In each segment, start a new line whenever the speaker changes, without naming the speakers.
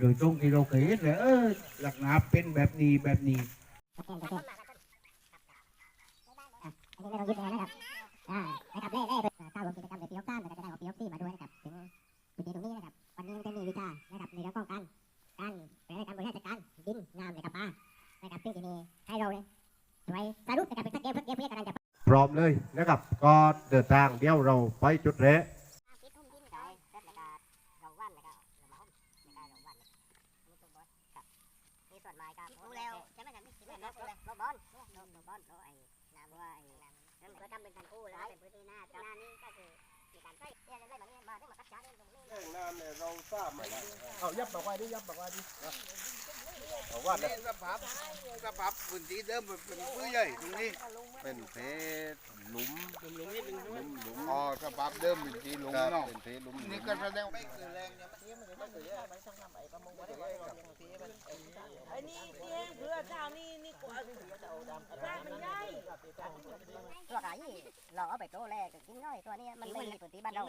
โดยตรงที่เราเคยเห็นเลยเออหลักนาเป็นแบบนี้แบบนี้
อันนี้เรายึดเลยนะครับอ่านะครับเล่เล่เข้าร่วมกิจกรรมในปีหกสามนะครับจะได้เอาปีหกสี่มาด้วยนะครับถึงจุดนี้ตรงนี้นะครับ วันนี้มันจะมีวิชานะครับในเรื่องของการการในการบริหารจัดการดินน้ำนะครับป่านะครับซึ่งจะมีให้เราเนี่ยช่วยสรุปนะครับเป็นสักเกมสักเกมเพื่อการจะ
พร้อมเลยนะครับ ก็เดินทางเดี๋ยวเราไปจุดแรก
หลงวันนี่ตัวบอสครับนี่ส่วนไม้ครับรู้แล้วใช่ไหมครับนี่คิดว่าเราเราบอลเราเราบอลเราไอ้น้ำว่าไอ้นั่นก็ทำเป็นกันกู้แล้วเป็นพื้นที่หน้าหน้านี่ก็คือมีการใช้เนี่ยอะไรแบบนี้มาได้มากัดช้าเรื่องตรงนี้
น้ำเนี่ยเราทราบมาเอายับบอกว่าดิยับบอกว่าดิ ว่า
นี่สภาพสภาพพื้นที่เดิมเป็นพื้นใหญ่ตรงนี้
เป็นเพชรหลุมหลุมนิดนึงหลุมหลุม
อ๋อสภาพเดิมเป็นที่หลุมเนาะ
เป็นเพชรหลุม
นี่ก็แสดงไม่คือแรงเนี่ย
ไอ้นี่เตี้ยเรือเจ้านี่นี่กว่าสร้างมันใหญ่
ตัวไก่เราเอาไปโตแรกกินน้อยตัวนี้มันไม่มีพื้นที่บ้านเรา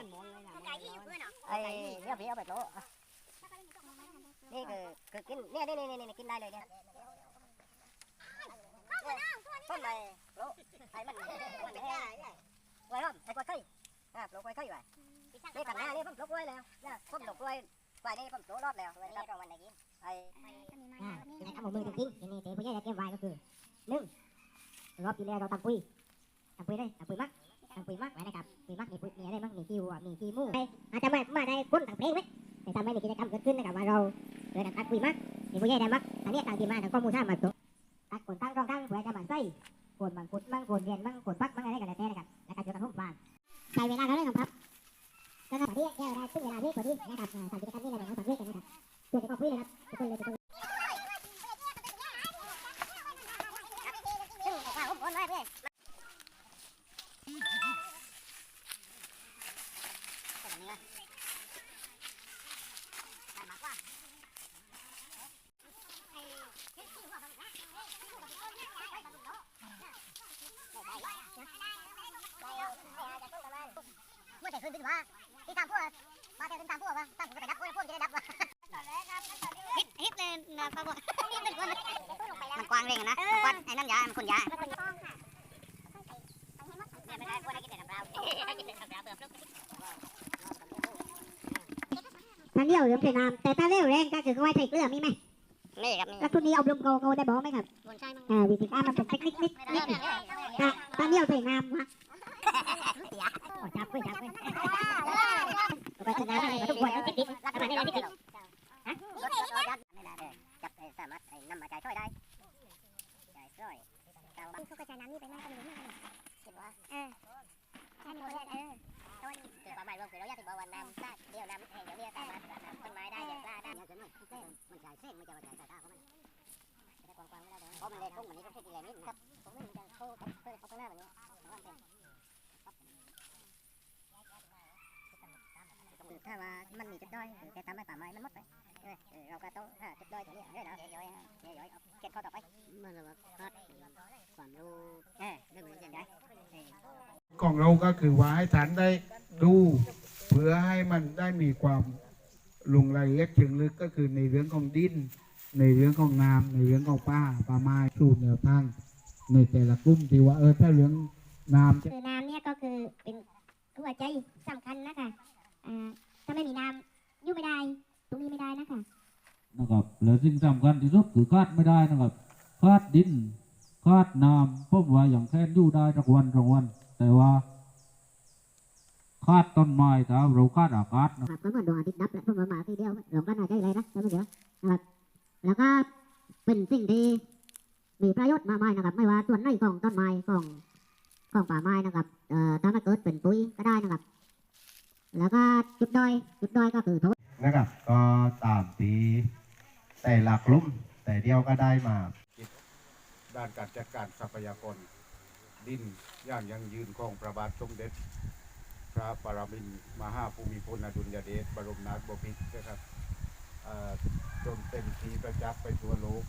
ไก่ที่อยู่เพื่อนเหรอไอ้เนี่ยพี่เอาไปโตนี่คือ นเนี่ยนี่นี่นี่กินได้เลยเนี่ยต้นไม้โลไอ้มันมันแห้งไว้ร่มไอ้กล้วยไข่อะปลูกกล้วยไข่ไว้นี่กันหน้านี่ผมปลูกกล้วยแล้วนะผมปลูกกล้วยไว้นี่ผมปลูกรอดแล้ววันนี้เราวันไหนกินไอ้อ่าในคำมือจริงๆนี่เทผู้ใหญ่จะเก็บไว้ก็คือหนึ่งรอบที่แล้วเราทำปุ๋ยทำปุ๋ยเลยทำปุ๋ยมักทำปุ๋ยมักไว้นะครับปุยมักมีปุ๋ยมีอะไรบ้างมีขี้วัวมีขี้มูอาจจะมามาได้คนต่างเพลงไหมแต่ทำให้มีกิจกรรมเกิดขึ้นนะครับว่าเรา เดินตัดปุ๋ยมักมีผู้ใหญ่ได้มักอันนี้ต่างทีมาทางข้อมูลท่ามาตกตัดคนตั้งรองตั้งเพื่อจะมาใส่คนบางคุดบ้างคนเรียนบางคนพักบางอะไรกันแล้วแต่นะครับแล้วก็จะกระทบบ้านใช้เวลาเท่าไหร่ครับก็ถ้าพอดีแก้วได้ซึ่งเวลาที่พอดีนะครับทำกิจกรรมนี้ในแบบของสังเกตกันนะครับเพื่อจะก็คุยเลยครับทุกคนเลยทุกคน ซึ่งว่าผมคนไว้เพื่อนแบบนี้นะได้มากกว่าเมื่อแต่คืนขึ้นว่าที่ตามพวกมาแต่คืนตามพวกว่าตามพวกไปดับพวกพวกจะได้ดับว่าฮิตฮิตเลยนะพวกฮิตเป็นคนมันกว้างเร่งนะมันกว้างไอ้นั่นยามันคนยาเนี่ยไม่ได้พวกนั้นกินแต่น้ำเปล่ากินแต่น้ำเปล่าเปลือก
ถ้าเลี้ยวเหลือมใส่น้ำแต่ถ้าเลี้ยวแรงก็คือเขาไว้ใส่เกลือมีไหม
นี่ครับนี่
แล้วทุนนี้เอาลมโกโกได้บอกไหมครับ
บนใช่มั้ง
อ่าวิธีการมันเป็นเทคนิคนิด
ไม่ได้
นิด
เนี่ย
ถ้าถ้าเลี้ยวใส่น้ำวะ
เสีย
โอ้จับไว้จับไว้ไปชนะอะไรก็ทุกคนต้องติดติด
รักกันไม่ได้ที่ติด ฮะรถรถยัดไม่ได้จับสามารถนำมาจ่ายช่วยได้จ่ายช่วยตามบ้านเขาก็จะน้ำนี่ไปนั่งกันอยู่นี่คิดว่าเออแค่นี้เออต้นคือความหมายรวมคือเราอยากที่บอกว่าน้ำซาเดียวน้ำเดี๋ยวนี้สามารถน้ำต้นไม้ได้อย่างกล้าได้เยอะเกินเลยมันจ่ายเส้นมันจะมาจ่ายสายตาของมันจะได้กว้างๆไม่ได้เพราะมันเล็กกุ้งมันนี้ก็แค่ใหญ่นิดครับผมนี่มันจะโค้งเพื่อเขาข้างหน้าแบบนี้คือถ้าว่ามันมีจุดด้อยแต่ทำให้ป่าไม้มันหมดไปเราก็ต้องหาจุดด้อยตรงนี้เรื่อยๆย่อยๆย่อยๆเก็บข้อต่อไปมันจะว่าคัดความรู้เออเรื่องมันจะได้
ของเราก็คือว่าให้ฐานได้ดูเพื่อให้มันได้มีความลงรายละเอียดเชิงลึกก็คือในเรื่องของดิน ในเรื่องของน้ำในเรื่องของป่าป่าไม้สู่แนวทางในแต่ละกลุ่มที่ว่าเออถ้าเรื่องน้ำจะ
คือน้ำเนี่ยก็คือเป็นหัวใจสำคัญนะคะอ่าถ้าไม่มีน้ำอยู่ไม่ได้ ตรงนี้ไม่ได้นะคะ
นะครับแล้วสิ่งสำคัญที่สุดคือคาดไม่ได้นะครับคาดดินคาดน้ำเพราะว่าอย่างแค่นอยู่ได้สักวันสองวัน แต่ว่าคาดต้นไม้ถ้าเราคาดอากาศนะ
ครับก็เหมือนดวงอาทิตย์ดับแหละเพิ่งมามาทีเดียวหลงกันหายใจเลยนะแล้วไม่เดี๋ยวนะครับแล้วก็เป็นสิ่งที่มีประโยชน์มากมายนะครับ ไม่ว่าส่วนไหนของต้นไม้ของของป่าไม้นะครับเอ่อถ้ามันเกิดเป็นปุ๋ยก็ได้นะครับ แล้วก็จุดด้อยจุดด้อยก็คือโทษ
นะครับ ก็ตามตีแต่หลักลุ่มแต่เดียวก็ได้มา
ด้านการจัดการทรัพยากร ดินย่างยังยืนของพระบาทสมเด็จ พระปรมินมหาภูมิพลอดุลยเดชบรมนาถบพิตรนะครับจนเป็นที่ประจักษ์ไปทั่วโลก